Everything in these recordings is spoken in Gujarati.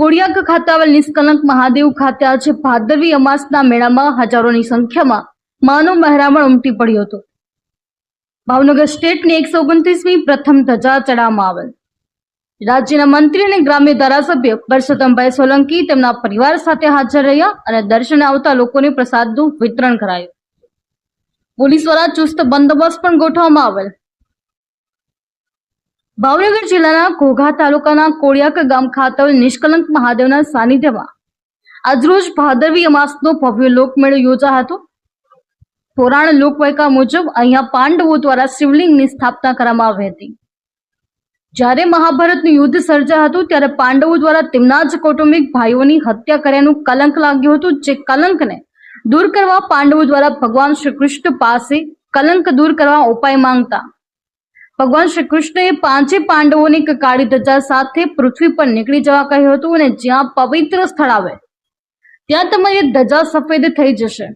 કોડિયાક ખાતે આવેલ નિષ્કલંક મહાદેવ ખાતે આજે ભાદરવી અમાસના મેળામાં હજારોની સંખ્યામાં માનવ મહેરામણ ઉમટી પડ્યો હતો. ભાવનગર સ્ટેટની એકસો ઓગણત્રીસમી પ્રથમ ધજા ચડાવવામાં આવેલ. રાજ્યના મંત્રી અને ગ્રામ્ય ધારાસભ્ય પરસોત્તમભાઈ સોલંકી તેમના પરિવાર સાથે હાજર રહ્યા અને દર્શને આવતા લોકોને પ્રસાદનું વિતરણ કરાયું. પોલીસ દ્વારા ચુસ્ત બંદોબસ્ત પણ ગોઠવવામાં આવેલ. ભાવનગર જિલ્લાના ઘોઘા તાલુકાના કોળિયાક ગામ ખાતે નિષ્કલંક મહાદેવના સાનિધ્યમાં આજરોજ ભાદરવી અમાસનો ભવ્ય લોકમેળો યોજા હતો. પુરાણ લોકવાયકા મુજબ અહીંયા પાંડવો દ્વારા શિવલિંગની સ્થાપના કરવામાં આવી હતી. જ્યારે મહાભારતનું યુદ્ધ સર્જા હતું, ત્યારે પાંડવો દ્વારા તેમના જ કૌટુંબિક ભાઈઓની હત્યા કર્યાનું કલંક લાગ્યું હતું, જે કલંકને દૂર કરવા પાંડવો દ્વારા ભગવાન શ્રી કૃષ્ણ પાસે કલંક દૂર કરવા ઉપાય માંગતા ભગવાન શ્રી કૃષ્ણએ પાંચે પાંડવોને એક કાળી ધજા સાથે પૃથ્વી પર નીકળી જવા કહ્યું હતું અને જ્યાં પવિત્ર સ્થળ આવે, ત્યાં તમારી ધજા સફેદ થઈ જશે.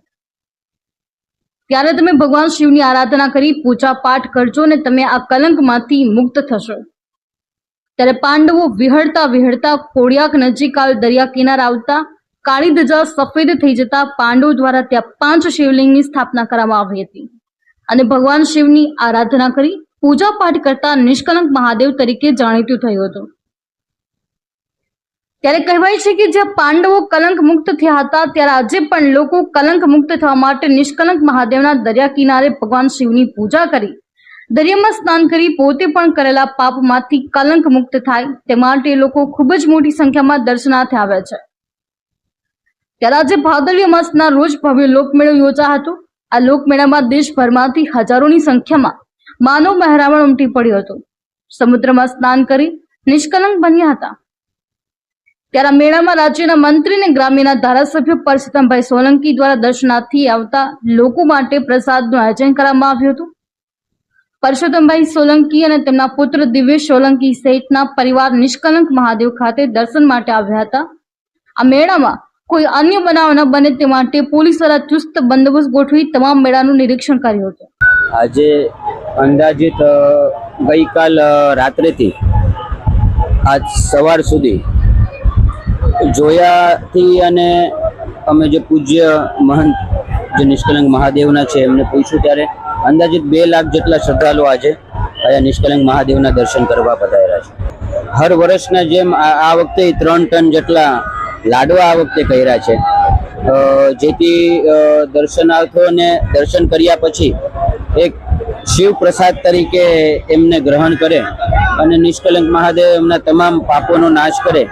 ત્યારે તમે ભગવાન શિવની આરાધના કરી, પૂજા પાઠ કરજો અને તમે આ કલંકમાંથી મુક્ત થશો. ત્યારે પાંડવો વિહળતા વિહળતા કોડિયાક નજીક આવેલ દરિયા કિનારે આવતા કાળી ધજા સફેદ થઈ જતા પાંડવો દ્વારા ત્યાં પાંચ શિવલિંગની સ્થાપના કરવામાં આવી હતી. અને ભગવાન શિવની આરાધના કરી પૂજા પાઠ કરતા નિષ્કલંક મહાદેવ તરીકે જાણીતું થયું હતું. ત્યારે કહેવાય છે કે જ્યાં પાંડવો કલંક મુક્ત થયા હતા, ત્યારે આજે પણ લોકો કલંક મુક્ત થવા માટે નિષ્કલંક મહાદેવના દરિયા કિનારે ભગવાન શિવની પૂજા કરી, દરિયામાં સ્નાન કરી, પોતે પણ કરેલા પાપમાંથી કલંક મુક્ત થાય, તે માટે લોકો ખૂબ જ મોટી સંખ્યામાં દર્શનાર્થે આવ્યા છે. ત્યારે આજે ભાદરવી માસના રોજ ભવ્ય લોકમેળો યોજા હતો. આ લોકમેળામાં દેશભરમાંથી હજારોની સંખ્યામાં માનવ મહેરામણ ઉમટી પડ્યો હતો. સમુદ્રમાં સ્નાન કરી નિષ્કલંક બન્યા હતા. ત્યારે મેળામાં રાજ્યના મંત્રી અને ગ્રામ્યના ધારાસભ્ય પરસોત્તમભાઈ સોલંકી દ્વારા દર્શનાર્થી આવતા લોકો માટે પ્રસાદનું આયોજન કરવામાં આવ્યું હતું. પરસોત્તમભાઈ સોલંકી અને તેમના પુત્ર દિવ્યેશ સોલંકી સહિતના પરિવાર નિષ્કલંક મહાદેવ ખાતે દર્શન માટે આવ્યા હતા. આ મેળામાં કોઈ અન્ય બનાવ ન બને તે માટે પોલીસ દ્વારા ચુસ્ત બંદોબસ્ત ગોઠવી તમામ મેળાનું નિરીક્ષણ કર્યું હતું. આજે અંદાજિત ગઈકાલ રાત્રેથી આજ સવાર સુધી જોયાથી અને અમે જે પૂજ્ય મહંત, જે નિષ્કલંક મહાદેવના છે, એમને પૂછ્યું ત્યારે અંદાજિત બે લાખ જેટલા શ્રદ્ધાળુ આજે અહીંયા નિષ્કલંક મહાદેવના દર્શન કરવા પધાર્યા છે. હર વર્ષના જેમ આ વખતે ત્રણ ટન જેટલા લાડવા આ વખતે કર્યા છે. જેથી દર્શનાર્થોને દર્શન કર્યા પછી એક શિવ પ્રસાદ તરીકે એમને ગ્રહણ કરે અને નિષ્કલંક મહાદેવ એમના તમામ પાપોનો નાશ કરે.